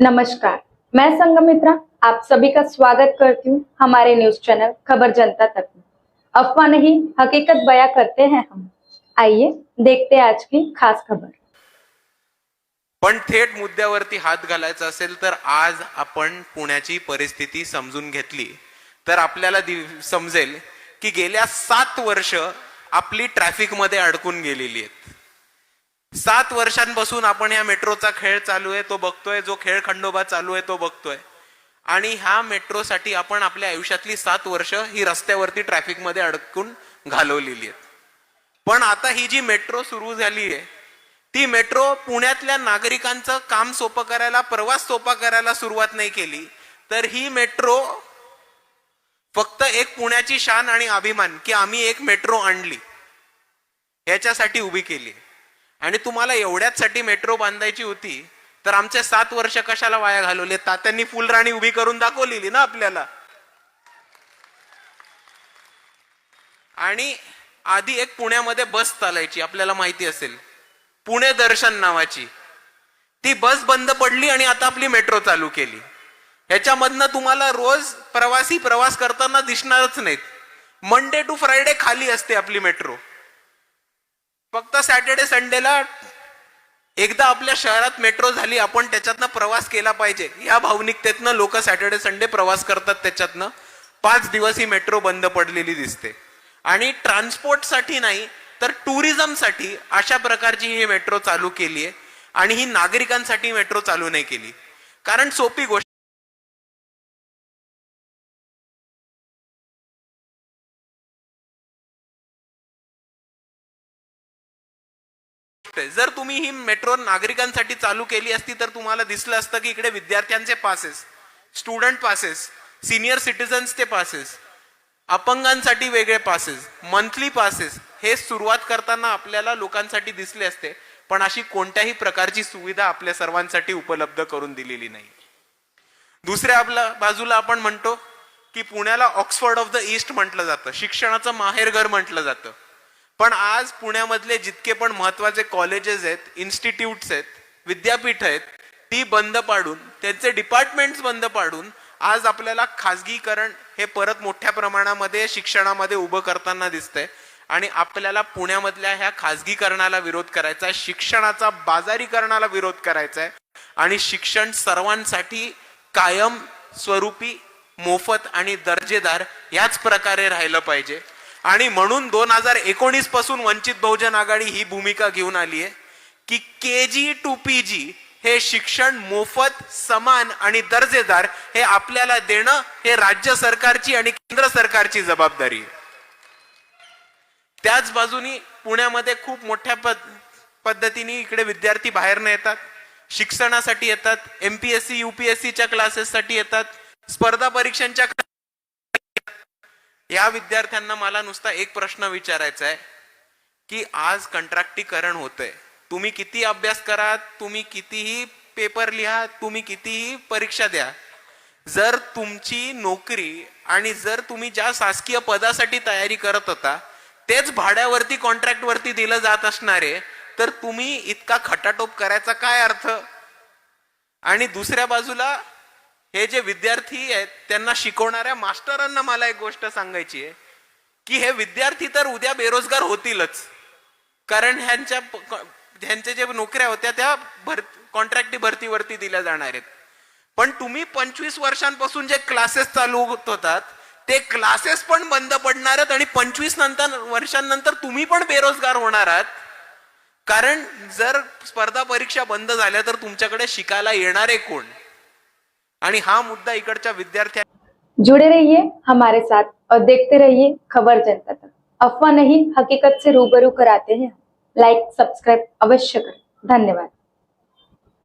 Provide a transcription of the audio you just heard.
नमस्कार. मैं संगमित्रा आप सभी का स्वागत करती हूँ हमारे न्यूज चैनल खबर जनता तक में। अफवाह नहीं हकीकत बयां करते हैं हम। आइए देखते हैं आज की खास खबर। पण थेट मुद्द्यावरती हात घालायचा असेल तर आज आपण पुण्याची परिस्थिती समजून घेतली. तर आपल्याला समजेल की गेल्या सात वर्ष आपली ट्रॅफिकमध्ये अडकून गेलेली आहेत. सात वर्षांपासून आपण या मेट्रोचा खेळ चालू आहे तो बघतोय जो खेळ खंडोबा चालू आहे तो बघतोय. आणि ह्या मेट्रोसाठी आपण आपल्या आयुष्यातली सात वर्ष ही रस्त्यावरती ट्रॅफिकमध्ये अडकून घालवलेली आहेत. पण आता ही जी मेट्रो सुरू झाली आहे ती मेट्रो पुण्यातल्या नागरिकांचं काम सोपं करायला प्रवास सोपा करायला सुरुवात नाही केली तर ही मेट्रो फक्त एक पुण्याची शान आणि अभिमान की आम्ही एक मेट्रो आणली याच्यासाठी उभी केली आणि तुम्हाला एवढ्याचसाठी मेट्रो बांधायची होती तर आमचे सात वर्ष कशाला वाया घालवले? तात्यांनी फुलराणी उभी करून दाखवलेली ना आपल्याला. आणि आधी एक पुण्यामध्ये बस चालायची आपल्याला माहिती असेल. पुणे दर्शन नावाची. ती बस बंद पडली आणि आता आपली मेट्रो चालू केली. ह्याच्यामधनं तुम्हाला रोज प्रवासी प्रवास करताना दिसणारच नाहीत. मंडे टू फ्रायडे खाली असते आपली मेट्रो. फक्त सॅटर्डे संडेला एकदा आपल्या शहरात मेट्रो झाली आपण त्याच्यातनं प्रवास केला पाहिजे. या भावनिकतेतनं लोक सॅटर्डे संडे प्रवास करतात त्याच्यातनं. पाच दिवस ही मेट्रो बंद पडलेली दिसते. आणि ट्रान्सपोर्टसाठी नाही तर टुरिझमसाठी अशा प्रकारची ही मेट्रो चालू केली आहे आणि ही नागरिकांसाठी मेट्रो चालू नाही केली. कारण सोपी गोष्ट आहे. जर तुम्ही ही मेट्रो नागरिकांसाठी चालू केली असती तर तुम्हाला दिसलं असतं की इकडे विद्यार्थ्यांचे पासेस स्टुडंट पासेस सिनियर सिटीजन्सचे पासेस अपंगांसाठी वेगळे पासेस मंथली पासेस हे सुरुवात करताना आपल्याला लोकांसाठी दिसले असते पण अशी कोणत्याही प्रकारची सुविधा आपल्या सर्वांसाठी उपलब्ध करून दिलेली नाही दुसऱ्या आपल्या बाजूला आपण म्हणतो की पुण्याला ऑक्सफर्ड ऑफ द ईस्ट म्हटलं जातं शिक्षणाचं माहेरघर म्हटलं जातं पण आज पुण्यामधले जितके पण महत्त्वाचे कॉलेजेस आहेत इन्स्टिट्यूट्स आहेत विद्यापीठ आहेत ती बंद पाडून त्यांचे डिपार्टमेंट्स बंद पाडून आज आपल्याला खाजगीकरण हे परत मोठ्या प्रमाणामध्ये शिक्षणामध्ये उभं करताना दिसतंय. आणि आपल्याला पुण्यामधल्या ह्या खाजगीकरणाला विरोध करायचा आहे शिक्षणाचा बाजारीकरणाला विरोध करायचा आहे. आणि शिक्षण सर्वांसाठी कायम स्वरूपी मोफत आणि दर्जेदार याच प्रकारे राहिलं पाहिजे. आणि म्हणून दोन हजार एकोणीसपासून वंचित बहुजन आघाडी ही भूमिका घेऊन आली आहे की के जी टू पी जी हे शिक्षण मोफत समान आणि दर्जेदार हे आपल्याला देणं हे राज्य सरकारची आणि केंद्र सरकारची जबाबदारी आहे. त्याच बाजूनी पुण्यामध्ये खूप मोठ्या पद पद्धतीने इकडे विद्यार्थी बाहेरनं येतात शिक्षणासाठी येतात एमपीएससी युपीएससीच्या क्लासेससाठी येतात स्पर्धा परीक्षांच्या या विद्यार्थ्यांना मला नुसता एक प्रश्न विचारायचा आहे की आज कंत्राक्टीकरण होतंय. तुम्ही किती अभ्यास करा तुम्ही कितीही पेपर लिहा तुम्ही कितीही परीक्षा द्या. जर तुमची नोकरी आणि जर तुम्ही ज्या शासकीय पदासाठी तयारी करत होता तेच भाड्यावरती कॉन्ट्रॅक्टवरती दिलं जात असणारे तर तुम्ही इतका खटाटोप करायचा काय अर्थ? आणि दुसऱ्या बाजूला हे जे विद्यार्थी आहेत त्यांना शिकवणाऱ्या मास्टरांना मला एक गोष्ट सांगायची आहे की हे विद्यार्थी तर उद्या बेरोजगार होतीलच. कारण ह्यांच्या ह्यांच्या जे नोकऱ्या होत्या त्या भर कॉन्ट्रॅक्टी भरतीवरती दिल्या जाणार आहेत. पण तुम्ही पंचवीस वर्षांपासून जे क्लासेस चालू होत होतात ते क्लासेस पण बंद पडणार आहेत आणि पंचवीस नंतर वर्षांनंतर तुम्ही पण बेरोजगार होणार आहात. कारण जर स्पर्धा परीक्षा बंद झाल्या तर तुमच्याकडे शिकायला येणारे कोण? आणि हा मुद्दा इकडच्या विद्यार्थ्या जुड़े रहिए हमारे साथ और देखते रहिए खबर जनता तक. अफवाह नहीं हकीकत से रूबरू कराते हैं लाइक सब्सक्राइब अवश्य करें. धन्यवाद.